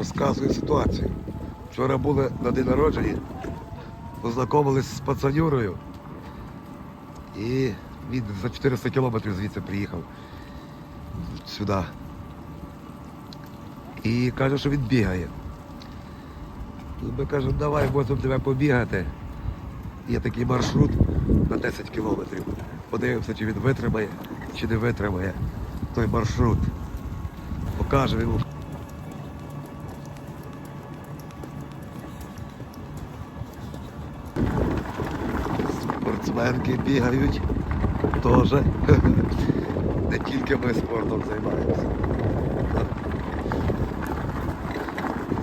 Розказую ситуацію. Вчора були на день народження, познайомились з пацанюрою. І він за 400 кілометрів звідси приїхав сюди. І каже, що він бігає. Ми кажемо, давай можемо тебе побігати. Є такий маршрут на 10 кілометрів. Подивимося, чи він витримає, чи не витримає той маршрут. Покажемо йому. Спортсменки бігають теж. Не тільки ми спортом займаємося.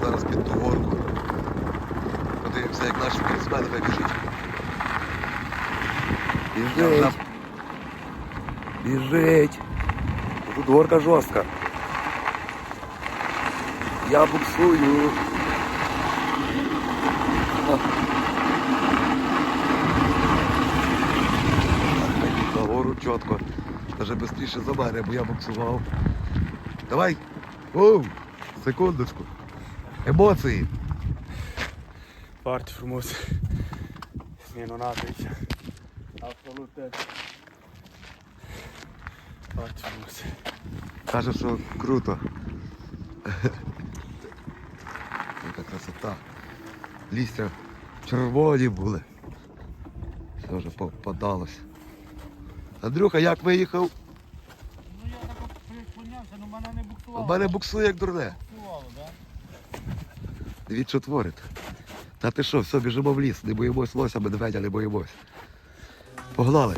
Зараз під ту горку. Подивимося, як наші спортсмени вибіжуть. Біжить. Біжить. Тут горка жорстка. Я буксую. О. Так, На гору чітко. Даже швидше за мене, бо я буксував. Давай. Оу, секундочку. Емоції. Parte frumos. Minunat aici. Absolut. Foarte frumos. Каже, що круто. Яка красота. Лістя червоні були. Все вже попадалось. Андрюха, як виїхав? Ну я так от але в мене не У мене буксує як дурне. буксувало, да? Дивіться, що творить. Та ти що, все, біжимо в ліс, не боїмось лося, медведя не боїмось. Погнали.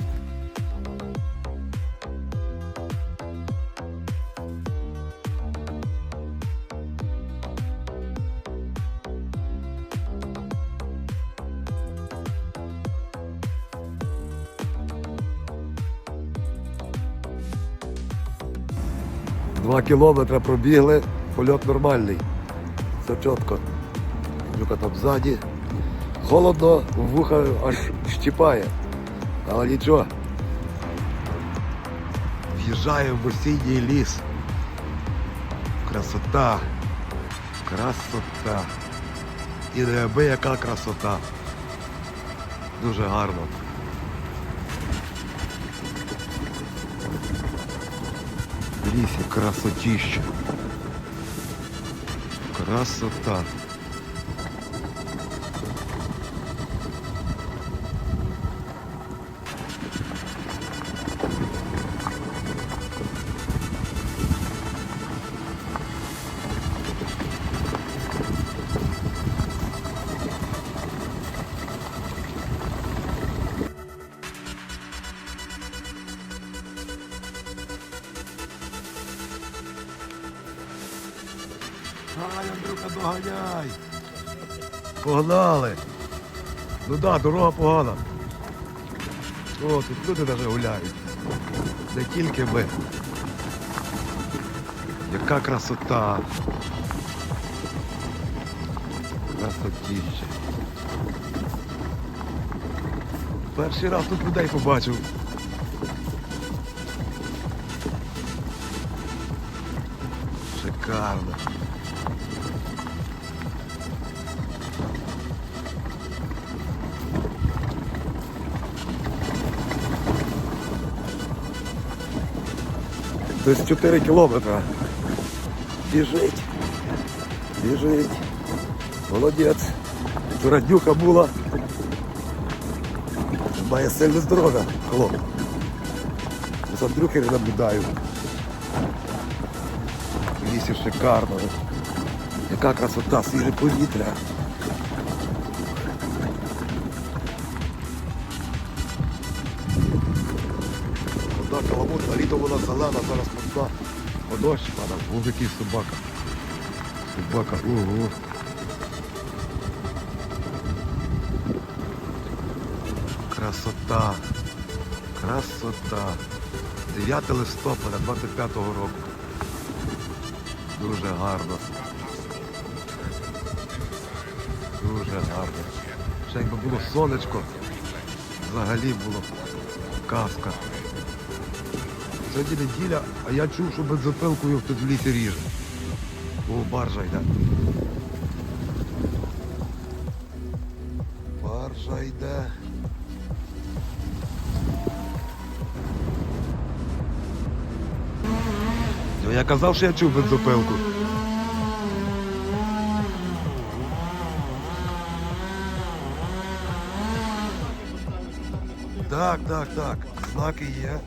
Два кілометри пробігли, польот нормальний. Все чітко. Люка там ззаді. Холодно, вуха аж щіпає. Але нічого. В'їжджаємо в осінній ліс. Красота. Красота. І неабияка красота. Дуже гарно. Лісі красотіще. Красота. Доганяй. Погнали. Ну так, да, дорога погана. О, тут люди навіть гуляють. Не тільки ми. Яка красота. Красотіще. Перший раз тут людей побачив. Шикарно. Десь 4 кілометри. Біжить. Біжить. Молодець. Вчора днюха була. Має сильне здоров'я, хлоп. З Андрюхи не наблюдаю. В лісі шикарно. Яка красота, свіже повітря. Одна каламутна, літом вона зелена, зараз одна. Подощ падав, був який собака. Собака, ого. Красота. Красота. 9 листопада 25-го року. Дуже гарно. Дуже гарно. Ще якби було сонечко, взагалі було казка. Сьогодні неділя, а я чув, що бензопилкою хтось в лісі ріже. О, баржа йде. Баржа йде. Ну, я казав, що я чув бензопилку. Так, так, так. Знаки є.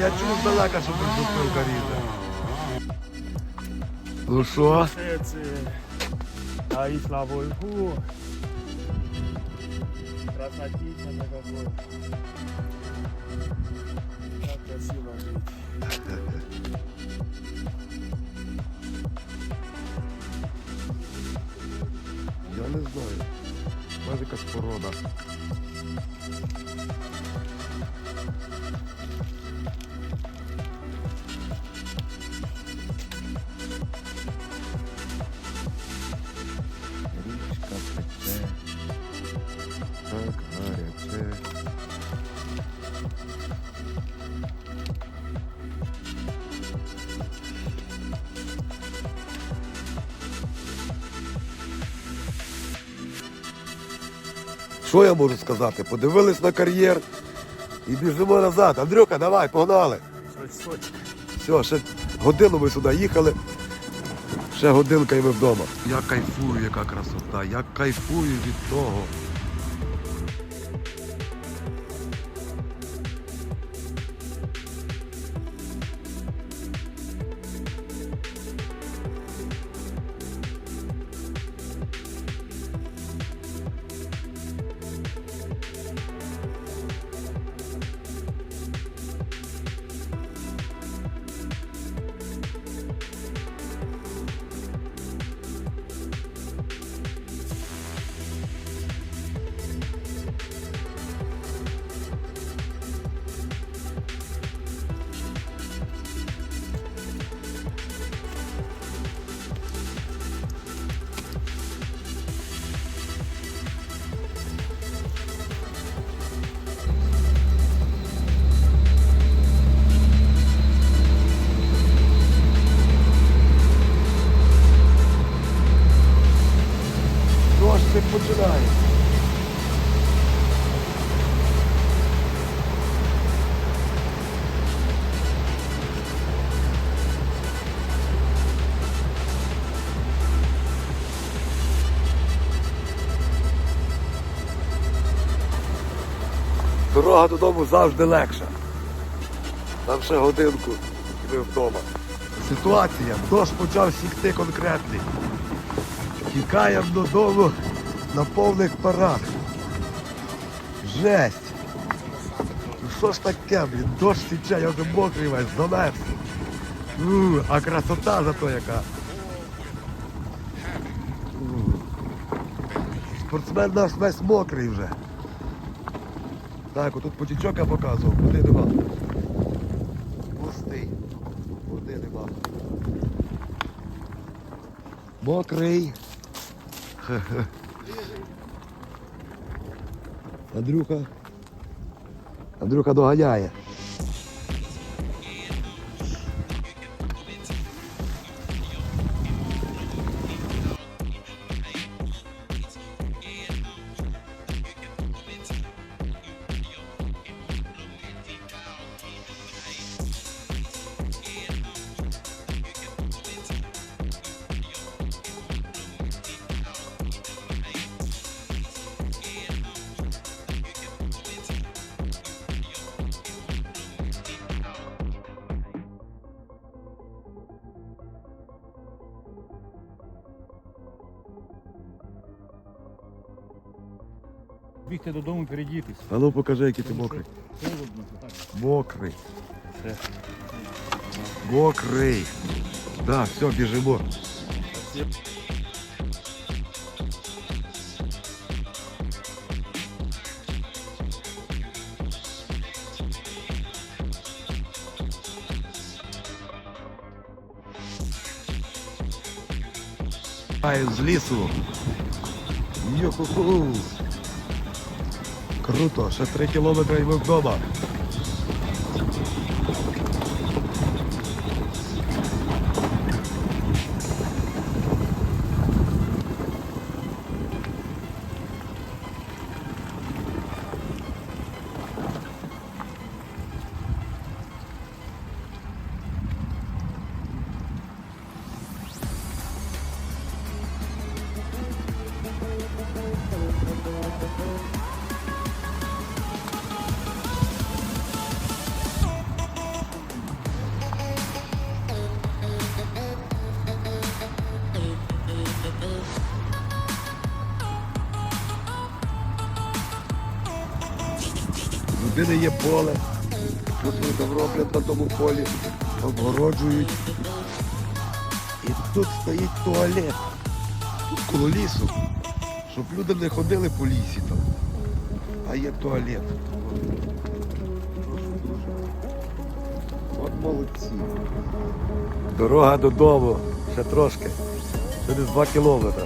Я чув здалека, що бензопилка ріже. Ну що? Це, це... А Isla Volhu. Красотища такой. Как красиво жить. Я не знаю. Може якась порода. Що я можу сказати? Подивились на кар'єр і біжимо назад. Андрюха, давай, погнали. Все, ще годину ми сюди їхали. Ще годинка і ми вдома. Я кайфую, яка красота. Я кайфую від того. Дорога додому завжди легша. Там ще годинку і ми вдома. Ситуація, дощ почав сікти конкретний. Тікаємо додому на повних парах. Жесть. Ну що ж таке, блін, дощ тіче, я вже мокрий весь, замерз. А красота зато яка. У. Спортсмен наш весь мокрий вже. Так, отут потічок я показував, води нема. Пустий. Води нема. Мокрий. Андрюха. Андрюха доганяє. Бігти додому передітись. А ну покажи, який ти мокрий. Мокрий. Мокрий. Так, все, біжимо. Ай, з лісу. Йо-ху-ху. Круто, ще три кілометри і вдома. Людини є поле. Роблять на тому полі, обгороджують. І тут стоїть туалет. Коло лісу. Щоб люди не ходили по лісі там. А є туалет. От молодці. Дорога додому. Ще трошки. Ще десь два кілометри.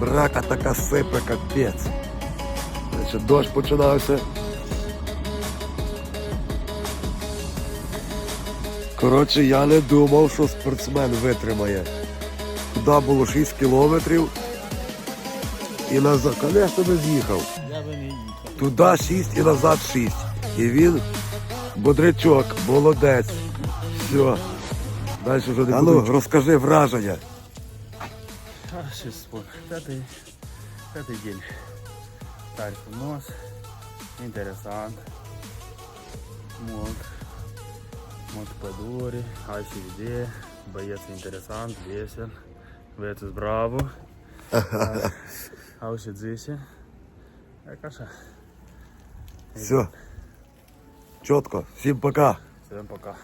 Мрака така сипе, капець. Значить, дощ починався. Коротше, я не думав, що спортсмен витримає. Туди було 6 кілометрів. І назад, звісно, не з'їхав. Туди 6 і назад 6. І він бодрячок, молодець. Все. Далі вже не буду. розкажи враження. Хороший спор. Пятый, пятый день. Тариф мост. Интересант. Мод. Мод Падори. ICVD. Боец интересант. Весел. Боец из Браво. Ауши Дзиси. Каша. Все. Чітко. Всім пока. Всем пока.